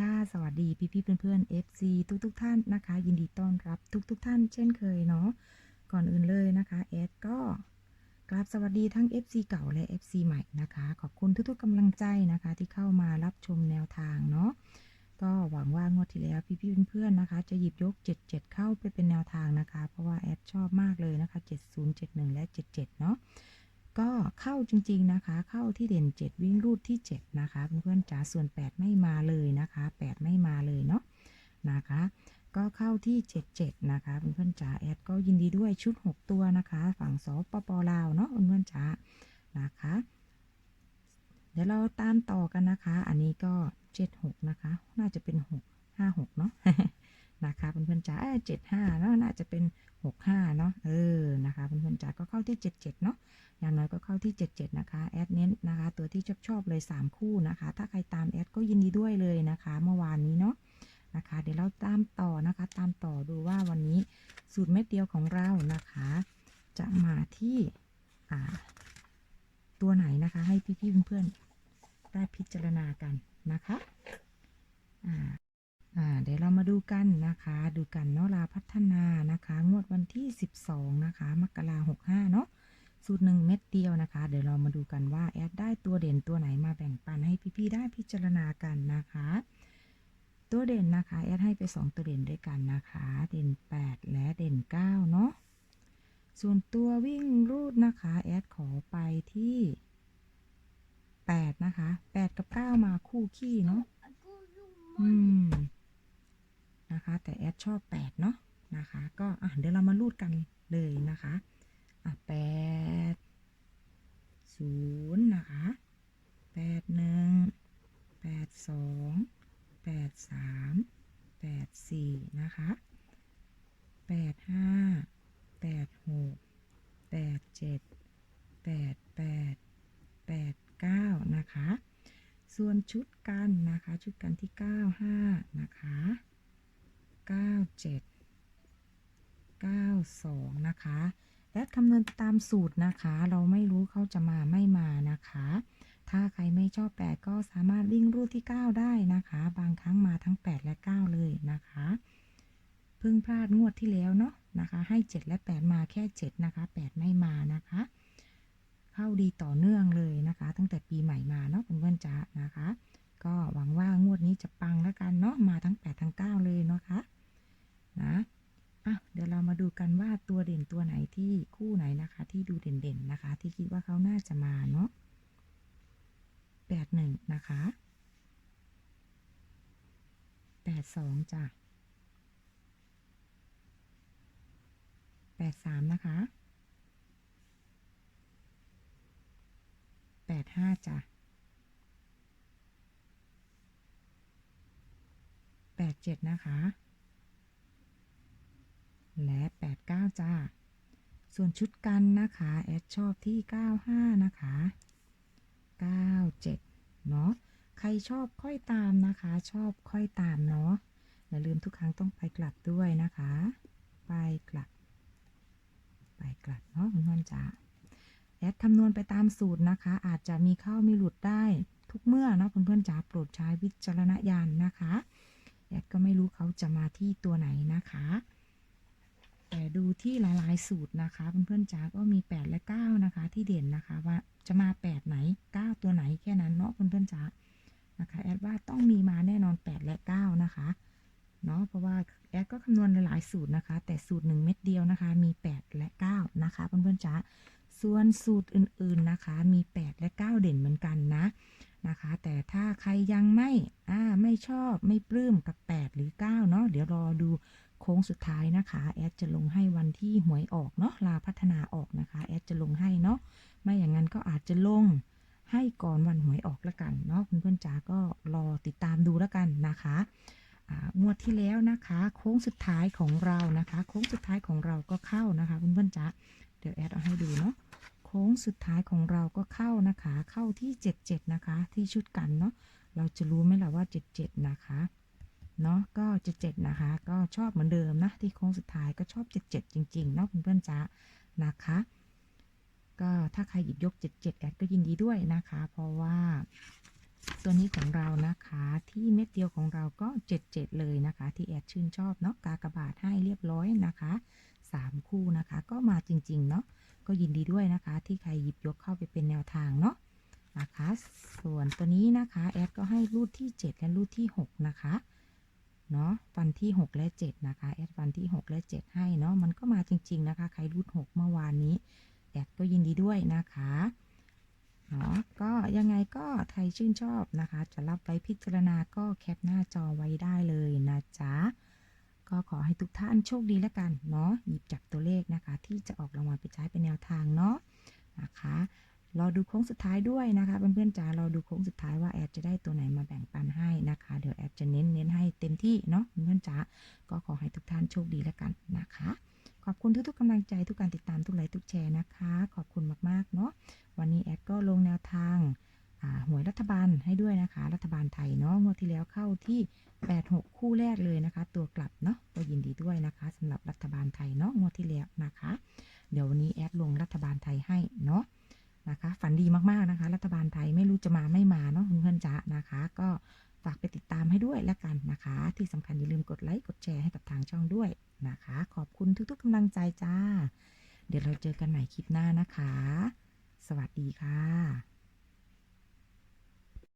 ค่ะ สวัสดีพี่พี่ๆเพื่อน FC ทุกทุกท่านนะคะ ยินดีต้อนรับทุกทุกท่านเช่นเคยเนาะก่อนอื่นเลยนะคะแอดก็กราบสวัสดีทั้ง FC เก่าและ FC ใหม่นะคะ ขอบคุณทุกๆกำลังใจนะคะ ที่เข้ามารับชมแนวทางเนาะก็หวังว่างวดที่แล้วพี่พี่เพื่อนๆนะคะ จะหยิบยก 77 เข้าไปเป็นแนวทางนะคะ เพราะว่าแอดชอบมากเลยนะคะ 70 71 และ 77 เนาะ ก็เข้าจริงๆนะคะ เข้าที่เด่น 7 วิ่งรูดที่ 7 นะคะเพื่อนๆจ๋าส่วน 8 ไม่มาเลยนะคะ 8 ไม่มาเลยเนาะนะคะ ก็เข้าที่ 77 นะคะเพื่อนๆจ๋าแอดก็ยินดีด้วยชุด 6 ตัวนะคะ ฝั่งสปปลาวเนาะเพื่อนๆจ๋านะคะ เดี๋ยวเราตามต่อกันนะคะ อันนี้ก็ 76 นะคะ น่าจะเป็น 6 56 เนาะ นะคะเพื่อนๆจ๋าเจ็ดห้าเนาะน่าจะเป็น65เนาะเออนะคะเพื่อนๆจ๋าก็เข้าที่77เจ็ดเนาะอย่างน้อยก็เข้าที่ 77 นะคะ แอดเน้นนะคะ ตัวที่ชอบชอบๆเลย 3 คู่นะคะ ถ้าใครตามแอดก็ยินดีด้วยเลยนะคะ เมื่อวานนี้เนาะนะคะ เดี๋ยวเราตามต่อนะคะ ตามต่อดูว่าวันนี้สูตรเม็ดเดียวของเรานะคะ จะมาที่อ่าตัวไหนนะคะ ให้พี่ๆเพื่อนๆได้พิจารณากันนะคะอ่า เดี๋ยวเรามาดูกันนะคะ ดูกันเนาะลาพัฒนานะคะ งวดวันที่ 12 นะคะ มกราหกห้าเนาะ สูตรหนึ่งเม็ดเดียวนะคะ เดี๋ยวเรามาดูกันว่าแอดได้ตัวเด่นตัวไหนมาแบ่งปันให้พี่ๆได้พิจารณากันนะคะ ตัวเด่นนะคะแอดให้ไป 2 ตัวเด่นด้วยกันนะคะ เด่น 8 และเด่น 9 เนาะ ส่วนตัววิ่งรูดนะคะแอดขอไปที่ 8 นะคะ 8 กับ 9 มาคู่ขี้เนาะ อืมนะคะ แต่แอดชอบ8เนาะนะคะ ก็อะเดี๋ยวเรามารูดกันเลยนะคะอะแปดศูนย์นะคะแปดหนึ่งแปดสองแปดสามแปดสี่นะคะแปดห้าแปดหกแปดเจ็ดแปดแปดแปดเก้านะคะ ส่วนชุดกันนะคะ ชุดกันที่เก้าห้านะคะ เก้าเจ็ดเก้าสองนะคะ และคำนวณตามสูตรนะคะ เราไม่รู้เขาจะมาไม่มานะคะ ถ้าใครไม่ชอบ 8 ก็สามารถวิ่งรูดที่ 9 ได้นะคะ บางครั้งมาทั้ง 8 และ 9 เลยนะคะ เพิ่งพลาดงวดที่แล้วเนาะนะคะ ให้ 7 และ 8 มาแค่ 7 นะคะ 8 ไม่มานะคะ เข้าดีต่อเนื่องเลยนะคะ ตั้งแต่ปีใหม่มาเนาะเพื่อนๆจ๋านะคะ ก็หวังว่างวดนี้จะปังแล้วกันเนาะมาทั้ง 8 ทั้ง 9 เลยเนาะคะนะ อะเดี๋ยวเรามาดูกันว่าตัวเด่นตัวไหนที่คู่ไหนนะคะ ที่ดูเด่นๆนะคะ ที่คิดว่าเขาน่าจะมาเนาะแปดหนึ่งนะคะแป ดสองจ้ะแปดสามนะคะแปดห้าจ้ะแปดเจ็ดนะคะ และ89จ้าส่วนชุดกันนะคะ แอดชอบที่ 95 นะคะ 97 เนาะ ใครชอบค่อยตามนะคะ ชอบค่อยตามเนาะอย่าลืมทุกครั้งต้องไปกลับด้วยนะคะ ไปกลับ ไปกลับเนาะเพื่อนๆจ้าแอดคำนวณไปตามสูตรนะคะ อาจจะมีเข้ามีหลุดได้ทุกเมื่อเนาะเพื่อนๆจ๋าโปรดใช้วิจารณญาณนะคะแอดก็ไม่รู้เขาจะมาที่ตัวไหนนะคะ แต่ดูที่หลายๆสูตรนะคะเพื่อนๆจ๋าก็มี 8 และ 9 นะคะ ที่เด่นนะคะว่าจะมา 8 ไหน 9 ตัวไหนแค่นั้นเนาะเพื่อนๆจ๋า นะคะแอดว่าต้องมีมาแน่นอน 8 และ 9 นะคะเนาะเพราะว่าแอดก็คำนวณหลายสูตรนะคะ แต่สูตร 1 เม็ดเดียวนะคะ มี 8 และ 9 นะคะเพื่อนๆจ๋าส่วนสูตรอื่นๆนะคะ มี 8 และ 9 เด่นเหมือนกันนะนะคะ แต่ถ้าใครยังไม่อ่าไม่ชอบไม่ปลื้มกับ 8 หรือ 9 เนาะเดี๋ยวรอดูโค้งสุดท้ายนะคะ แอดจะลงให้วันที่หวยออกเนาะลาพัฒนาออกนะคะ แอดจะลงให้เนาะไม่อย่างนั้นก็อาจจะลง ให้ก่อนวันหวยออกละกันเนาะคุณเพื่อนจ๋าก็รอติดตามดูแล้วกันนะคะงวดที่แล้วนะคะ โค้งสุดท้ายของเรานะคะ โค้งสุดท้ายของเราก็เข้านะคะเพื่อนๆจ๋าเดี๋ยวแอดเอาให้ดูเนาะโค้งสุดท้ายของเราก็เข้านะคะ เข้าที่ 77 นะคะ ที่ชุดกันเนาะเราจะรู้ไหมล่ะว่า 77 นะคะเนาะก็เจ็ดเจ็ดนะคะ ก็ชอบเหมือนเดิมนะที่โค้งสุดท้ายก็ชอบเจ็ดเจ็ดจริงๆเนาะเพื่อนๆจ้านะคะ ก็ถ้าใครหยิบยกเจ็ดเจ็ดแอดก็ยินดีด้วยนะคะ เพราะว่าส่วนนี้ของเรานะคะที่เม็ดเดียวของเราก็ 77 เลยนะคะ ที่แอดชื่นชอบเนาะกากบาทให้เรียบร้อยนะคะ 3 คู่นะคะก็มาจริงๆเนาะก็ยินดีด้วยนะคะ ที่ใครหยิบยกเข้าไปเป็นแนวทางเนาะนะคะ ส่วนตัวนี้นะคะแอดก็ให้รูดที่ 7 และรูดที่ 6 นะคะเนาะฟันที่ 6 และ 7 นะคะแอดฟันที่ 6 และ 7 ให้เนาะมันก็มาจริง ๆ นะคะ ใครรูด 6 เมื่อวานนี้ แอดก็ยินดีด้วยนะคะเนาะก็ยังไงก็ใครชื่นชอบนะคะ จะรับไว้พิจารณาก็แคปหน้าจอไว้ได้เลยนะจ๊ะก็ขอให้ทุกท่านโชคดีแล้วกันเนาะหยิบจับตัวเลขนะคะ ที่จะออกรางวัลไปใช้เป็นแนวทางเนาะนะคะรอดูโค้งสุดท้ายด้วยนะคะเพื่อนๆจ๋ารอดูโค้งสุดท้ายว่าแอดจะได้ตัวไหนมาแบ่งปันให้นะคะ เดี๋ยวแอดจะเน้นเน้นให้เต็มที่เนาะเพื่อนๆจ๋าก็ขอให้ทุกท่านโชคดีแล้วกันนะคะ ขอบคุณทุกๆกำลังใจทุกการติดตามทุกไลค์ทุกแชร์นะคะ ขอบคุณมากๆเนาะวันนี้แอดก็ลงแนวทางาหวยรัฐบาลให้ด้วยนะคะ รัฐบาลไทยเนาะงวดที่แล้วเข้าที่ 86 คู่แรกเลยนะคะ ตัวกลับเนาะก็ยินดีด้วยนะคะสำหรับรัฐบาลไทยเนาะงวดที่แล้วนะคะ เดี๋ยววันนี้แอดลงรัฐบาลไทยให้เนาะนะคะ ฝันดีมากๆนะคะ รัฐบาลไทยไม่รู้จะมาไม่มาเนาะเพื่อนๆจ๋านะคะ ก็ ฝากไปติดตามให้ด้วยแล้วกันนะคะ ที่สำคัญอย่าลืมกดไลค์กดแชร์ให้กับทางช่องด้วยนะคะ ขอบคุณทุกๆกำลังใจจ้า เดี๋ยวเราเจอกันใหม่คลิปหน้านะคะ สวัสดีค่ะ